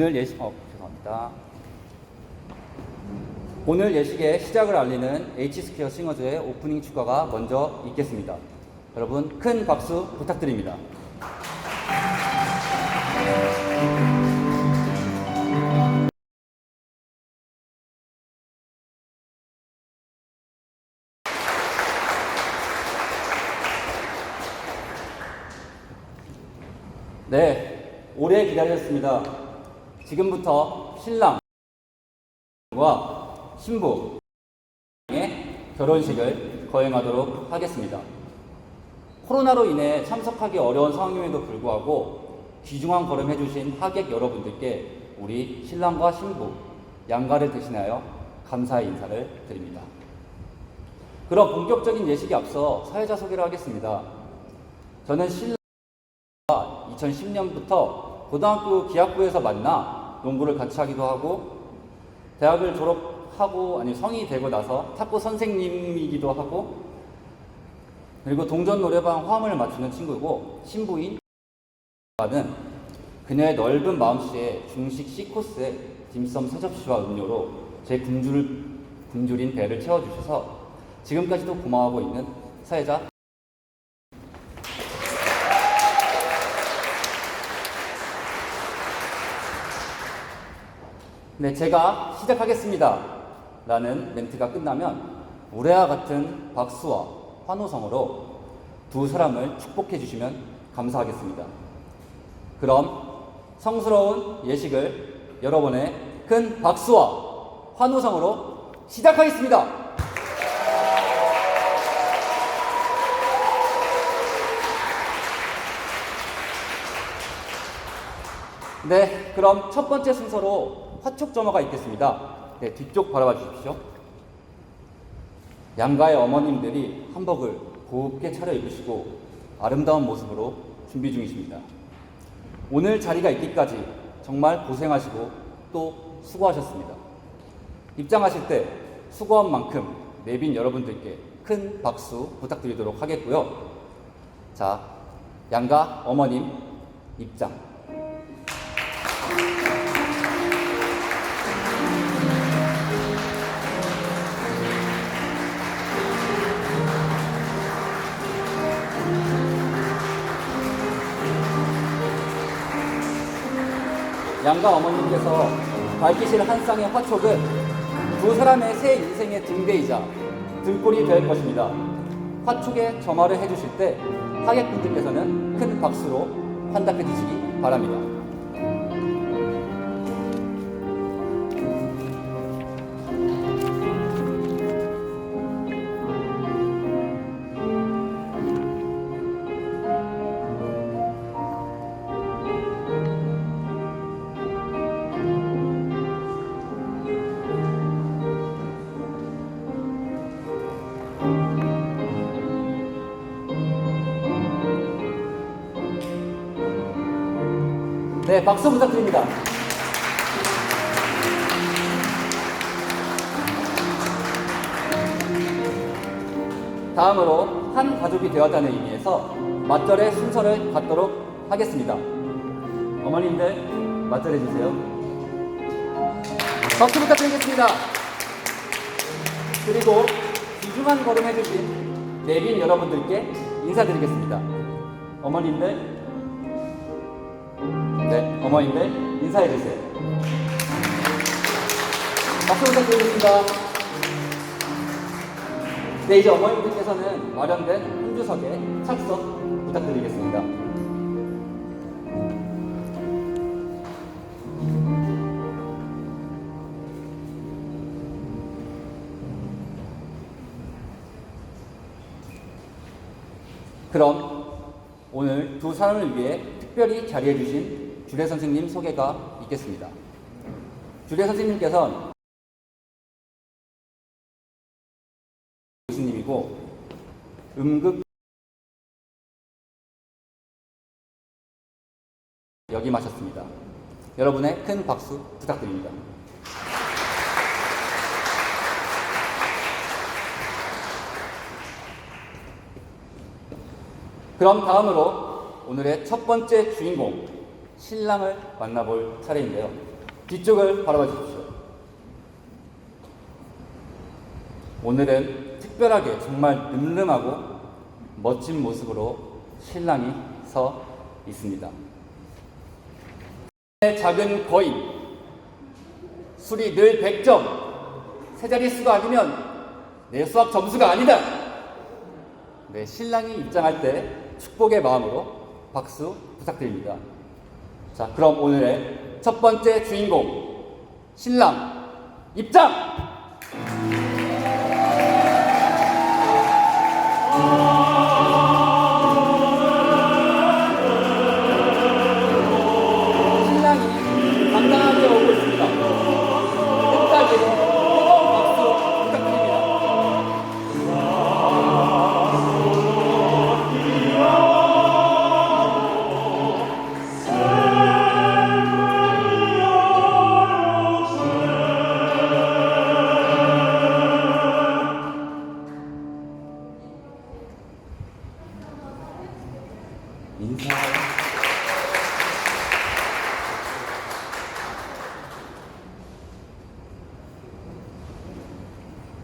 오늘 예식, 어, 죄송합니다. 오늘 예식의 시작을 알리는 H스퀘어 싱어즈의 오프닝 축가가 먼저 있겠습니다. 여러분 큰 박수 부탁드립니다. 네, 오래 기다렸습니다. 지금부터 신랑과 신부의 결혼식을 거행하도록 하겠습니다. 코로나로 인해 참석하기 어려운 상황임에도 불구하고 귀중한 걸음 해주신 하객 여러분들께 우리 신랑과 신부 양가를 대신하여 감사의 인사를 드립니다. 그럼 본격적인 예식에 앞서 사회자 소개를 하겠습니다. 저는 신랑 2010년부터 고등학교 기학부에서 만나 농구를 같이 하기도 하고 대학을 졸업하고 아니 성인이 되고 나서 탁구 선생님이기도 하고 그리고 동전 노래방 화음을 맞추는 친구고 신부인 는 그녀의 넓은 마음씨에 중식 C코스에 딤섬 세 접시와 음료로 제 굶줄, 굶주린 배를 채워주셔서 지금까지도 고마워하고 있는 사회자 네, 제가 시작하겠습니다. 라는 멘트가 끝나면 우레와 같은 박수와 환호성으로 두 사람을 축복해 주시면 감사하겠습니다. 그럼 성스러운 예식을 여러분의 큰 박수와 환호성으로 시작하겠습니다. 네, 그럼 첫 번째 순서로 화촉점화가 있겠습니다. 네, 뒤쪽 바라봐 주십시오. 양가의 어머님들이 한복을 곱게 차려 입으시고 아름다운 모습으로 준비 중이십니다. 오늘 자리가 있기까지 정말 고생하시고 또 수고하셨습니다. 입장하실 때 수고한 만큼 내빈 여러분들께 큰 박수 부탁드리도록 하겠고요. 자, 양가 어머님 입장. 양가 어머님께서 밝히실 한 쌍의 화촉은 두 사람의 새 인생의 등대이자 등골이 될 것입니다. 화촉에 점화를 해주실 때 하객분들께서는 큰 박수로 환답해 주시기 바랍니다. 네, 박수 부탁드립니다. 다음으로 한 가족이 되었다는 의미에서 맞절의 순서를 갖도록 하겠습니다. 어머님들 맞절해 주세요. 박수 부탁드리겠습니다. 그리고 귀중한 걸음 해주신 내빈 여러분들께 인사드리겠습니다. 어머님들 네, 어머님들 인사해 주세요. 박수 부탁드리겠습니다. 네, 이제 어머님들께서는 마련된 혼주석에 착석 부탁드리겠습니다. 그럼 오늘 두 사람을 위해 특별히 자리해 주신 주례 선생님 소개가 있겠습니다. 주례 선생님께서는 교수님이고 음극 역임하셨습니다. 여러분의 큰 박수 부탁드립니다. 그럼 다음으로 오늘의 첫 번째 주인공 신랑을 만나볼 차례인데요. 뒤쪽을 바라봐 주십시오. 오늘은 특별하게 정말 늠름하고 멋진 모습으로 신랑이 서 있습니다. 작은 거인, 술이 늘 100점, 세 자릿수가 아니면 내 수학 점수가 아니다. 네, 신랑이 입장할 때 축복의 마음으로 박수 부탁드립니다. 자, 그럼 오늘의 첫 번째 주인공, 신랑 입장!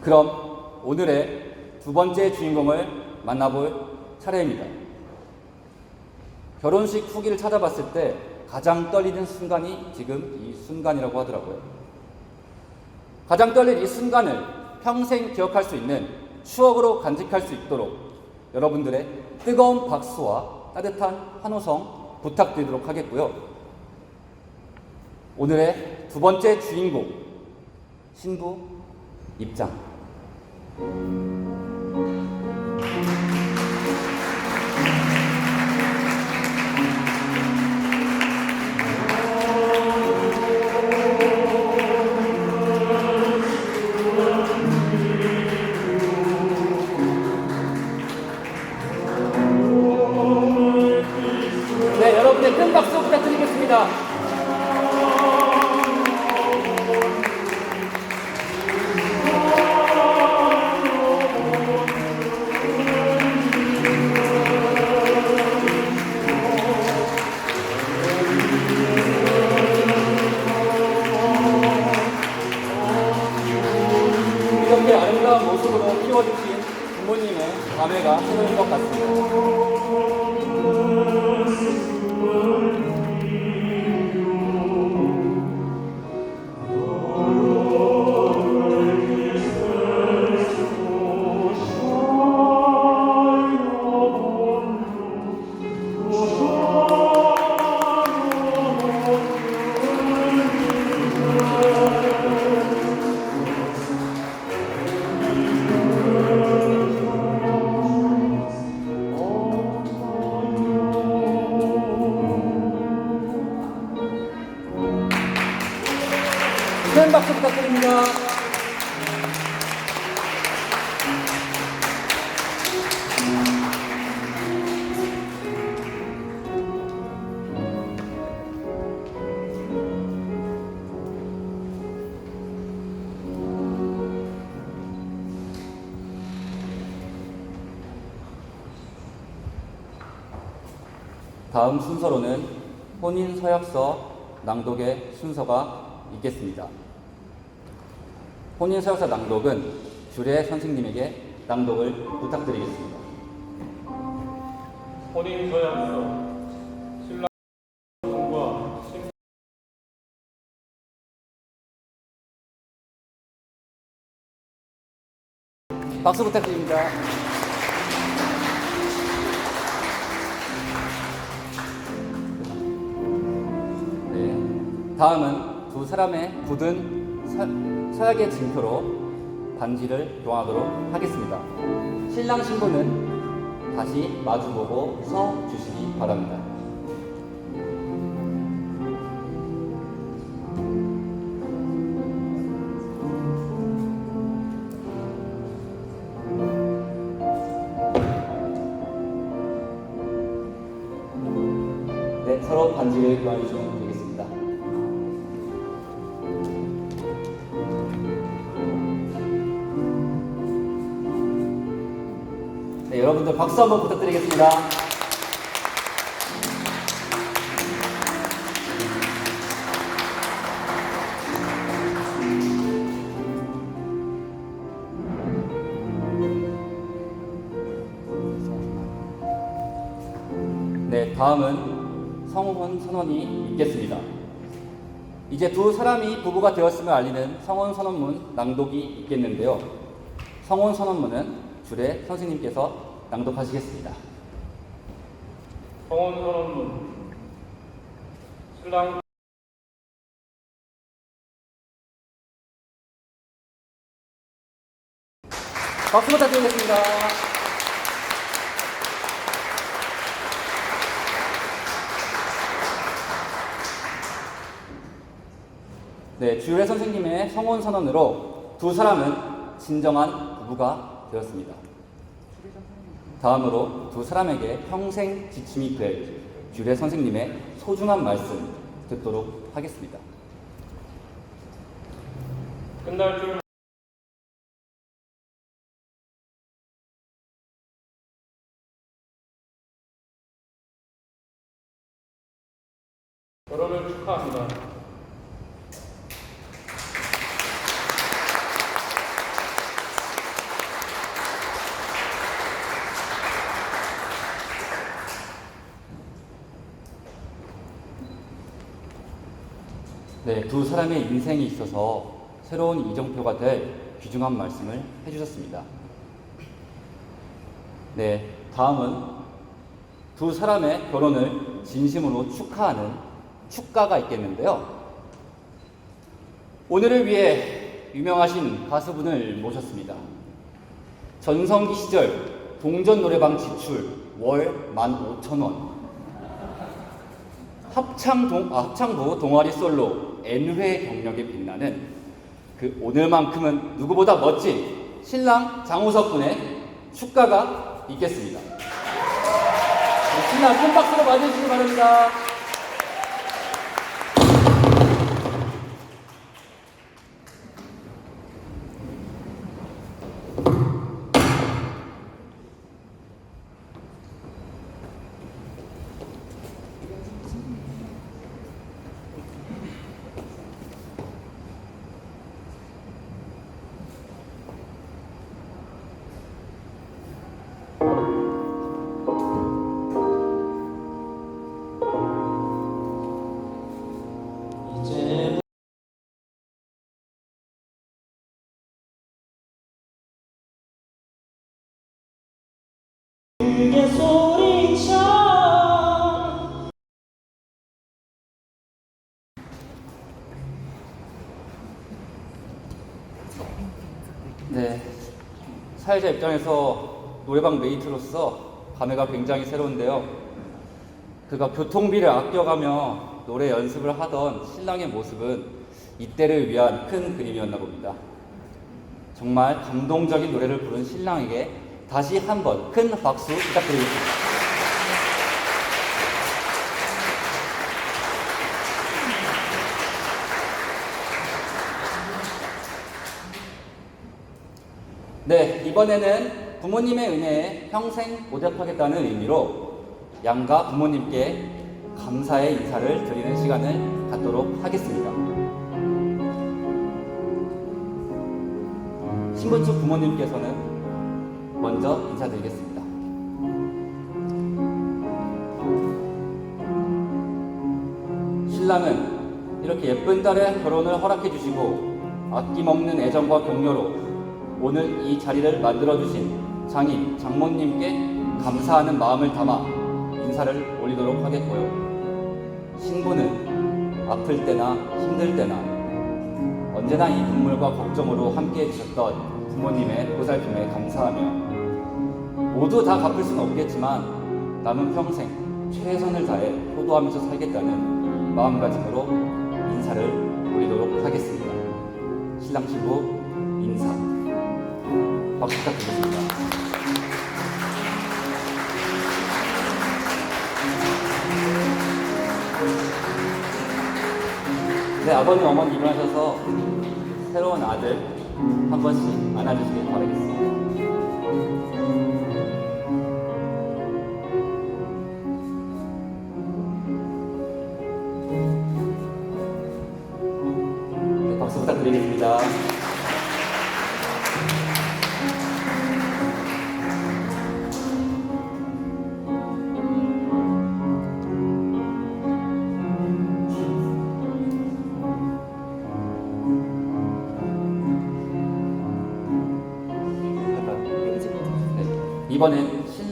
그럼 오늘의 두 번째 주인공을 만나볼 차례입니다. 결혼식 후기를 찾아봤을 때 가장 떨리는 순간이 지금 이 순간이라고 하더라고요. 가장 떨릴 이 순간을 평생 기억할 수 있는 추억으로 간직할 수 있도록 여러분들의 뜨거운 박수와 따뜻한 환호성 부탁드리도록 하겠고요. 오늘의 두 번째 주인공, 신부 입장. Thank you. 감회가 새로운 것 같습니다. 큰 박수 부탁드립니다. 다음 순서로는 혼인 서약서 낭독의 순서가 있겠습니다. 혼인 서약서 낭독은 주례 선생님에게 낭독을 부탁드리겠습니다. 혼인 서약서 신랑 과신 박수 부탁드립니다. 네, 다음은 두 사람의 굳은 서, 서약의 증표로 반지를 교환하도록 하겠습니다. 신랑 신부는 다시 마주보고 서 주시기 바랍니다. 네, 서로 반지를 교환해 되겠습니다. 여러분들 박수 한번 부탁드리겠습니다. 네, 다음은 성혼 선언이 있겠습니다. 이제 두 사람이 부부가 되었음을 알리는 성혼 선언문 낭독이 있겠는데요. 성혼 선언문은 주례 선생님께서 낭독하시겠습니다. 성원 선언문 신랑 박수 부탁드리겠습니다. 네, 주일의 선생님의 성혼 선언으로 두 사람은 진정한 부부가 되었습니다. 다음으로 두 사람에게 평생 지침이 될 주일의 선생님의 소중한 말씀 듣도록 하겠습니다. 끝날 줄 결혼을 축하합니다. 네, 두 사람의 인생에 있어서 새로운 이정표가 될 귀중한 말씀을 해주셨습니다. 네, 다음은 두 사람의 결혼을 진심으로 축하하는 축가가 있겠는데요. 오늘을 위해 유명하신 가수분을 모셨습니다. 전성기 시절 동전 노래방 지출 월 15,000원. 합창 동, 아, 합창부 동아리 솔로 N회 경력에 빛나는 그 오늘만큼은 누구보다 멋진 신랑 장우석 군의 축가가 있겠습니다. 네, 신랑 큰 박수로 맞이해주시기 바랍니다. 네. 사회자 입장에서 노래방 메이트로서 감회가 굉장히 새로운데요. 그가 교통비를 아껴가며 노래 연습을 하던 신랑의 모습은 이때를 위한 큰 그림이었나 봅니다. 정말 감동적인 노래를 부른 신랑에게 다시 한번 큰 박수 부탁드리겠습니다. 네, 이번에는 부모님의 은혜에 평생 보답하겠다는 의미로 양가 부모님께 감사의 인사를 드리는 시간을 갖도록 하겠습니다. 신부 측 부모님께서는 먼저 인사드리겠습니다. 신랑은 이렇게 예쁜 딸의 결혼을 허락해 주시고 아낌없는 애정과 격려로 오늘 이 자리를 만들어 주신 장인, 장모님께 감사하는 마음을 담아 인사를 올리도록 하겠고요. 신부는 아플 때나 힘들 때나 언제나 이 눈물과 걱정으로 함께 해주셨던 부모님의 보살핌에 감사하며 모두 다 갚을 수는 없겠지만 남은 평생 최선을 다해 효도하면서 살겠다는 마음가짐으로 인사를 올리도록 하겠습니다. 신랑 신부 인사 박수 부탁드리겠습니다. 네, 아버님, 어머니 일어나셔서 새로운 아들 한 번씩 안아주시길 바라겠습니다.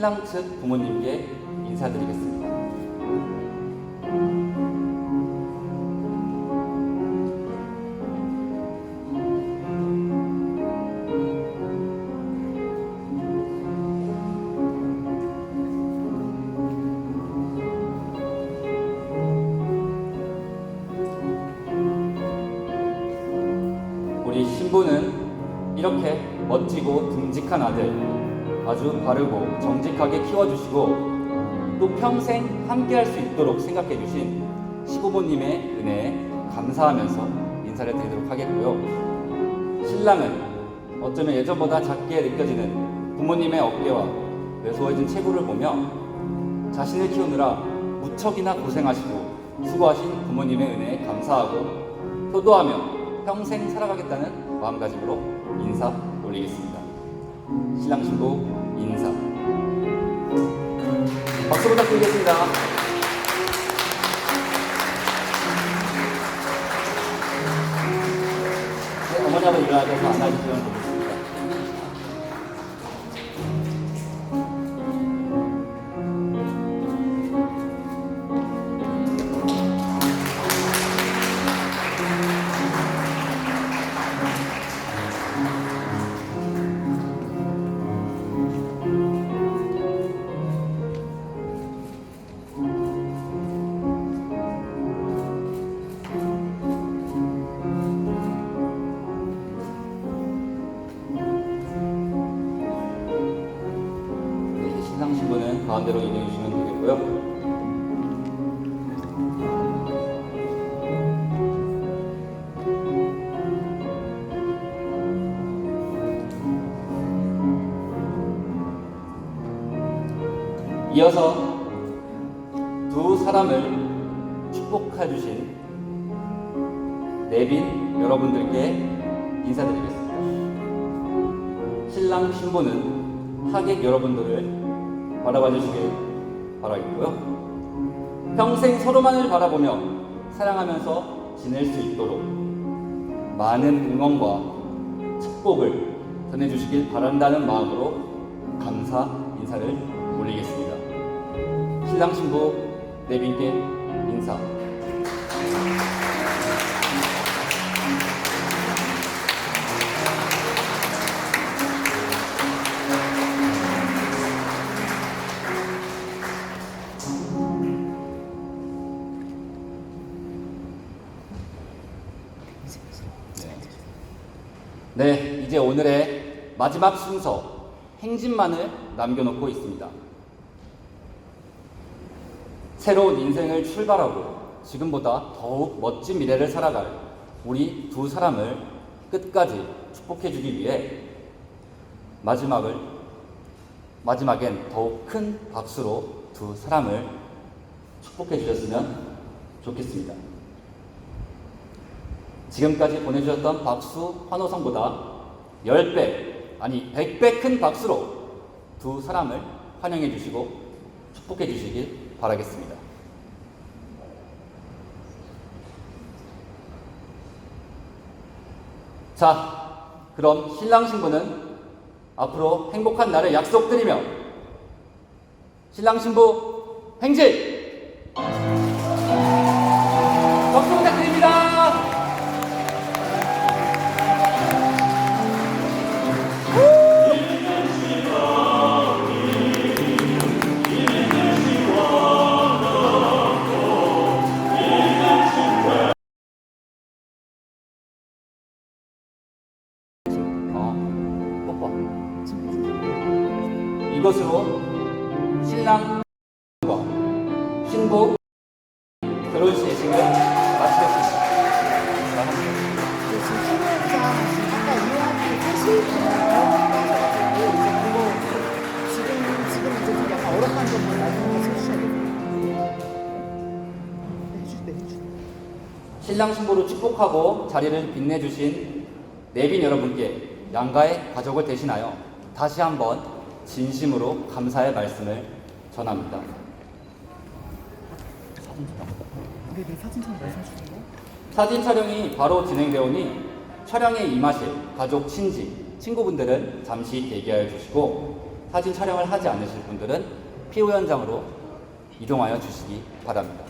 신랑 측 부모님께 인사드리겠습니다. 우리 신부는 이렇게 멋지고 듬직한 아들 아주 바르고 정직하게 키워주시고 또 평생 함께할 수 있도록 생각해 주신 시부모님의 은혜에 감사하면서 인사를 드리도록 하겠고요. 신랑은 어쩌면 예전보다 작게 느껴지는 부모님의 어깨와 왜소해진 체구를 보며 자신을 키우느라 무척이나 고생하시고 수고하신 부모님의 은혜에 감사하고 효도하며 평생 살아가겠다는 마음가짐으로 인사 올리겠습니다. 신랑 신부 인사. 박수 부탁드리겠습니다. 네, 어머니 한번 일어나셔서 안아주시면 좋겠습니다. 이어서 두 사람을 축복해 주신 내빈 여러분들께 인사드리겠습니다. 신랑 신부는 하객 여러분들을 바라봐 주시길 바라겠고요. 평생 서로만을 바라보며 사랑하면서 지낼 수 있도록 많은 응원과 축복을 전해주시길 바란다는 마음으로 감사 인사를 올리겠습니다. 신랑 신부 내빈께 인사. 네, 이제 오늘의 마지막 순서 행진만을 남겨놓고 있습니다. 새로운 인생을 출발하고 지금보다 더욱 멋진 미래를 살아갈 우리 두 사람을 끝까지 축복해 주기 위해 마지막을 마지막엔 더욱 큰 박수로 두 사람을 축복해 주셨으면 좋겠습니다. 지금까지 보내주셨던 박수 환호성보다 10배, 아니 100배 큰 박수로 두 사람을 환영해 주시고 축복해 주시길 바라겠습니다. 자, 그럼 신랑 신부는 앞으로 행복한 날을 약속드리며 신랑 신부 행진! 자리를 빛내주신 내빈 여러분께 양가의 가족을 대신하여 다시 한번 진심으로 감사의 말씀을 전합니다. 사진 촬영 말씀해주세요. 사진 촬영이 바로 진행되오니 촬영에 임하실 가족, 친지, 친구분들은 잠시 대기하여 주시고 사진 촬영을 하지 않으실 분들은 피우 현장으로 이동하여 주시기 바랍니다.